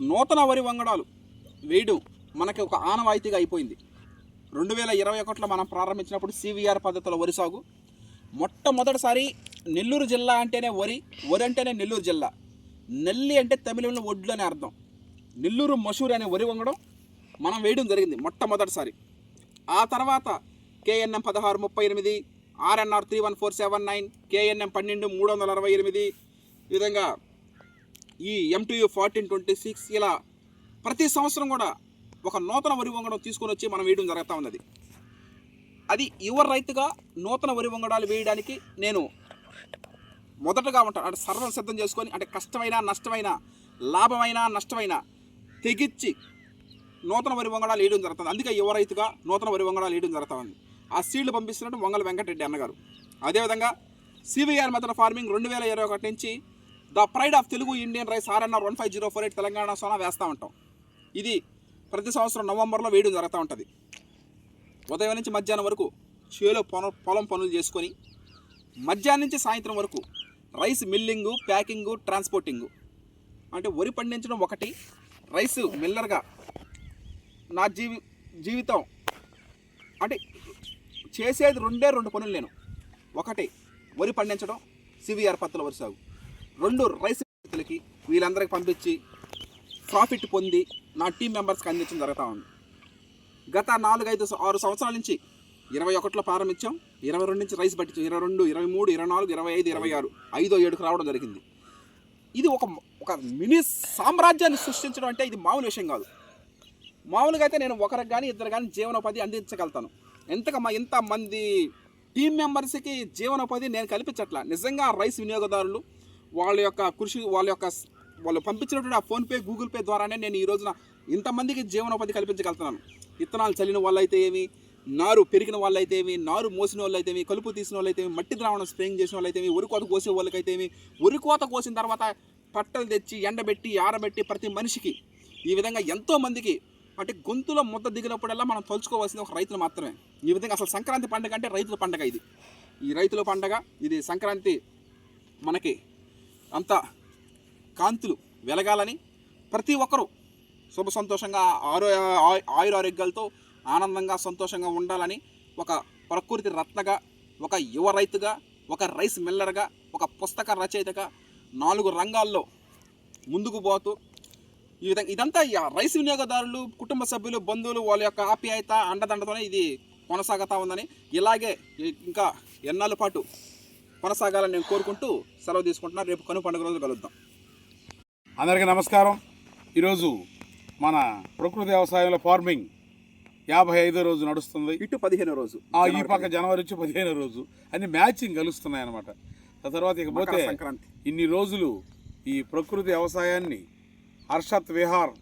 నూతన వరి వంగడాలు. వేయడం మనకి ఒక ఆనవాయితీగా అయిపోయింది. రెండు వేల ఇరవై ఒకటిలో మనం ప్రారంభించినప్పుడు సివిఆర్ పద్ధతిలో వరి సాగు. మొట్టమొదటిసారి నెల్లూరు జిల్లా అంటేనే వరి వరి అంటేనే నెల్లూరు జిల్లా. నెల్లి అంటే తమిళంలో ఒడ్లు అనే అర్థం. నెల్లూరు మసూరి అనే వరి వంగడం మనం వేయడం జరిగింది మొట్టమొదటిసారి. ఆ తర్వాత కేఎన్ఎం పదహారు ముప్పై ఎనిమిది RNR three one four seven nine KNM పన్నెండు మూడు వందల అరవై ఎనిమిది ఈ విధంగా ఈ ఎంటీయూ ఫార్టీన్ ట్వంటీ సిక్స్ ఇలా ప్రతి సంవత్సరం కూడా ఒక నూతన వరి వంగడం తీసుకొని వచ్చి మనం వేయడం జరుగుతూ ఉన్నది. అది యువ రైతుగా నూతన వరి వంగడాలు వేయడానికి నేను మొదటగా ఉంటాను అంటే సర్వం సిద్ధం చేసుకొని అంటే కష్టమైన నష్టమైన లాభమైన నష్టమైన తెగిచ్చి నూతన వరి వంగడాలు వేయడం జరుగుతుంది. అందుకే యువ రైతుగా నూతన వరి వంగడాలు వేయడం జరుగుతూ ఉంది. ఆ సీడ్లు పంపిస్తున్నట్టు వంగల వెంకటరెడ్డి అన్నగారు. అదేవిధంగా సివిఆర్ మెథడ్ ఫార్మింగ్ రెండు వేల ఇరవై ఒకటి నుంచి the pride of Telugu Indian rice RNR one five zero four eight Telangana Sona వేస్తూ ఉంటాం. ఇది ప్రతి సంవత్సరం నవంబర్లో వేయడం జరుగుతూ ఉంటుంది. ఉదయం నుంచి మధ్యాహ్నం వరకు చేలో పొలం పొలం పనులు చేసుకొని మధ్యాహ్నం నుంచి సాయంత్రం వరకు రైస్ మిల్లింగు ప్యాకింగు ట్రాన్స్పోర్టింగు. అంటే వరి పండించడం ఒకటి రైస్ మిల్లర్గా నా జీవి జీవితం అంటే చేసేది రెండే రెండు పనులు నేను. ఒకటి వరి పండించడం సివిఆర్ పత్తుల వరి సాగు. రెండు రైస్ రైతులకి వీళ్ళందరికీ పంపించి ప్రాఫిట్ పొంది నా టీం మెంబర్స్కి అందించడం జరుగుతూ ఉంది. గత నాలుగైదు ఆరు సంవత్సరాల నుంచి ఇరవై ఒకటిలో ప్రారంభించాం ఇరవై రెండు నుంచి రైస్ పట్టించాం ఇరవై రెండు ఇరవై మూడు ఇరవై నాలుగు ఇరవై ఐదు ఇరవై ఆరు ఐదో ఏడుకు రావడం జరిగింది. ఇది ఒక ఒక మినీ సామ్రాజ్యాన్ని సృష్టించడం అంటే ఇది మామూలు విషయం కాదు. మామూలుగా అయితే నేను ఒకరికి కానీ ఇద్దరు కానీ జీవనోపాధి అందించగలుగుతాను. ఎంతకమ్మా ఇంతమంది టీం మెంబర్స్కి జీవనోపాధి నేను కల్పించట్లా? నిజంగా రైస్ వినియోగదారులు వాళ్ళ యొక్క కృషి వాళ్ళ యొక్క వాళ్ళు పంపించినటువంటి ఆ ఫోన్పే గూగుల్ పే ద్వారానే నేను ఈ రోజున ఇంతమందికి జీవనోపాధి కల్పించగలుగుతున్నాను. విత్తనాలు చల్లిన వాళ్ళైతే ఏమి నారు పెరిగిన వాళ్ళైతే ఏమి నారు మోసిన వాళ్ళైతే ఏమి కలుపు తీసిన వాళ్ళైతే ఏమి మట్టి ద్రావణం స్ప్రేయింగ్ చేసిన వాళ్ళైతే ఏమి ఉరి కోత కోసే వాళ్ళకైతే ఏమి ఉరి కోత కోసిన తర్వాత పట్టలు తెచ్చి ఎండబెట్టి ఆరబెట్టి ప్రతి మనిషికి ఈ విధంగా ఎంతో మందికి అంటే గొంతులో ముద్ద దిగినప్పుడల్లా మనం తలుచుకోవాల్సింది ఒక రైతులు మాత్రమే. ఈ విధంగా అసలు సంక్రాంతి పండుగ అంటే రైతుల పండుగ ఇది. ఈ రైతుల పండుగ ఇది సంక్రాంతి మనకి అంత కాంతులు వెలగాలని ప్రతి ఒక్కరూ శుభ సంతోషంగా ఆరో ఆయ- ఆయురారోగ్యాలతో ఆనందంగా సంతోషంగా ఉండాలని ఒక ప్రకృతి రత్నగా ఒక యువ రైతుగా ఒక రైస్ మిల్లర్గా ఒక పుస్తక రచయితగా నాలుగు రంగాల్లో ముందుకు పోతూ ఈ విధంగా ఇదంతా రైస్ వినియోగదారులు కుటుంబ సభ్యులు బంధువులు వాళ్ళ యొక్క ఆప్యాయత అండదండతోనే ఇది కొనసాగుతూ ఉందని ఇలాగే ఇంకా ఎన్నాళ్ళ పాటు కొనసాగాలని నేను కోరుకుంటూ సెలవు తీసుకుంటున్నాను రేపు కను పండుగ రోజు కలుద్దాం. అందరికీ నమస్కారం. ఈరోజు మన ప్రకృతి వ్యవసాయంలో ఫార్మింగ్ యాభై ఐదో రోజు నడుస్తుంది. ఇటు పదిహేను రోజు. ఆ ఈ పక్క జనవరి వచ్చి పదిహేనో రోజు. అన్ని మ్యాచింగ్ కలుస్తున్నాయి అనమాట ఆ తర్వాత ఇకపోతే ఇన్ని రోజులు ఈ ప్రకృతి వ్యవసాయాన్ని హర్షత్ విహార్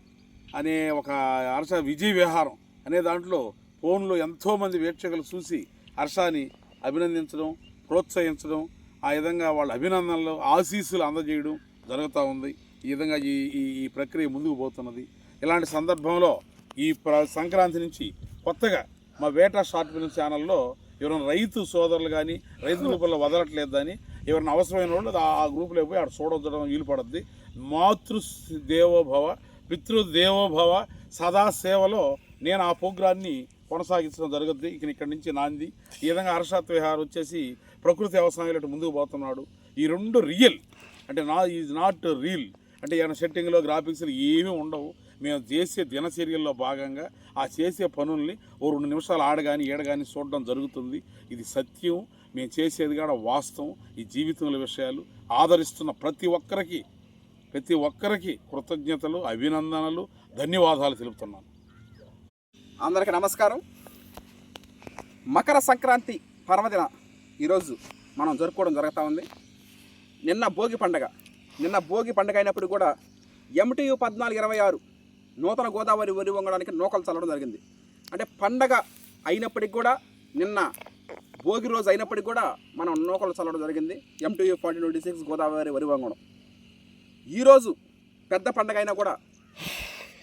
అనే ఒక హర్ష విజయ్ విహారం అనే దాంట్లో ఫోన్లో ఎంతోమంది వీక్షకులు చూసి హర్షాన్ని అభినందించడం ప్రోత్సహించడం ఆ విధంగా వాళ్ళ అభినందనలు ఆశీస్సులు అందజేయడం జరుగుతూ ఉంది. ఈ విధంగా ఈ ఈ ఈ ప్రక్రియ ముందుకు పోతున్నది. ఇలాంటి సందర్భంలో ఈ ప్ర సంక్రాంతి నుంచి కొత్తగా మా వేటా షార్ట్ ఫిల్మ్ ఛానల్లో ఎవరైనా రైతు సోదరులు కానీ రైతు గ్రూపుల్లో వదలట్లేదు కానీ ఎవరైనా అవసరమైన వాళ్ళు ఆ- గ్రూపులో పోయి ఆడ చూడొద్దడం వీలు పడుద్ది. మాతృ దేవోభవ పితృదేవోభవ సదా సేవలో నేను ఆ ప్రోగ్రాన్ని కొనసాగించడం జరుగుద్ది. ఇక ఇక్కడి నుంచి నాంది. ఈ విధంగా హర్షాత్ విహార్ వచ్చేసి ప్రకృతి వ్యవసాయం ఇటు ముందుకు పోతున్నాడు. ఈ రెండు రియల్ అంటే నా ఈజ్ నాట్ రీల్ అంటే ఏమైనా సెట్టింగ్లో గ్రాఫిక్స్లు ఏమీ ఉండవు. మేము చేసే దినచర్యల్లో భాగంగా ఆ చేసే పనుల్ని ఓ రెండు నిమిషాలు ఆడగాని ఏడగాని చూడడం జరుగుతుంది. ఇది సత్యం. మేము చేసేది కూడా వాస్తవం. ఈ జీవితంలో విషయాలు ఆదరిస్తున్న ప్రతి ఒక్కరికి ప్రతి ఒక్కరికి కృతజ్ఞతలు అభినందనలు ధన్యవాదాలు తెలుపుతున్నాను. అందరికీ నమస్కారం. మకర సంక్రాంతి పర్వదిన ఈరోజు మనం జరుపుకోవడం జరుగుతూ ఉంది. నిన్న భోగి పండగ. నిన్న భోగి పండగ అయినప్పుడు కూడా ఎంటీయు పద్నాలుగు ఇరవై ఆరు నూతన గోదావరి వరి వంగడానికి నూకలు చల్లడం జరిగింది. అంటే పండగ అయినప్పటికి కూడా నిన్న భోగి రోజు అయినప్పటికి కూడా మనం నూకలు చల్లడం జరిగింది. MTU forty twenty six Godavari వరి వంగడం. ఈరోజు పెద్ద పండగ అయినా కూడా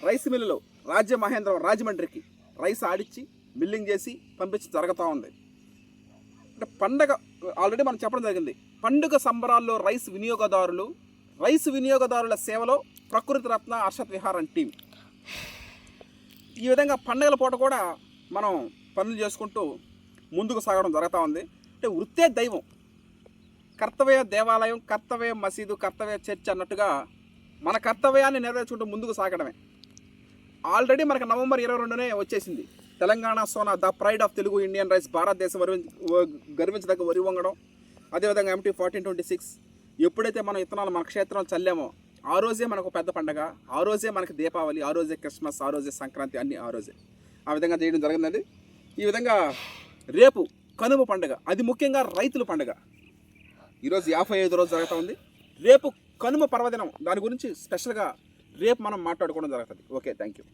రైస్ మిల్లులో రాజ్య మహేంద్రం రాజమండ్రికి రైస్ ఆడిచ్చి మిల్లింగ్ చేసి పంపించి జరుగుతూ ఉంది. అంటే పండగ ఆల్రెడీ మనం చెప్పడం జరిగింది. పండుగ సంబరాల్లో రైస్ వినియోగదారులు రైస్ వినియోగదారుల సేవలో ప్రకృతి రత్న హర్షత్ విహారం టీం ఈ విధంగా పండగల పూట కూడా మనం పనులు చేసుకుంటూ ముందుకు సాగడం జరుగుతూ ఉంది. అంటే వృత్తే దైవం. కర్తవ్య దేవాలయం కర్తవ్య మసీదు కర్తవ్య చర్చ్ అన్నట్టుగా మన కర్తవ్యాన్ని నెరవేర్చుకుంటూ ముందుకు సాగడమే. ఆల్రెడీ మనకు నవంబర్ ఇరవై రెండునే వచ్చేసింది. Telangana Sona the pride of Telugu Indian rice భారతదేశం వరి గర్వించదగ్గ వరి వంగడం. అదేవిధంగా ఎంటీ ఫార్టీన్ ట్వంటీ సిక్స్ ఎప్పుడైతే మనం ఇత్తనాలు మన క్షేత్రం చల్లామో ఆ రోజే మనకు పెద్ద పండగ. ఆ రోజే మనకి దీపావళి ఆ రోజే క్రిస్మస్ ఆ రోజే సంక్రాంతి అన్ని ఆ రోజే. ఆ విధంగా చేయడం జరిగింది ఈ విధంగా రేపు కనుమ పండగ అది ముఖ్యంగా రైతుల పండగ. ఈరోజు యాభై ఐదు రోజు జరుగుతూ ఉంది. రేపు కనుమ పర్వదినం దాని గురించి స్పెషల్గా రేపు మనం మాట్లాడుకోవడం జరుగుతుంది. Okay thank you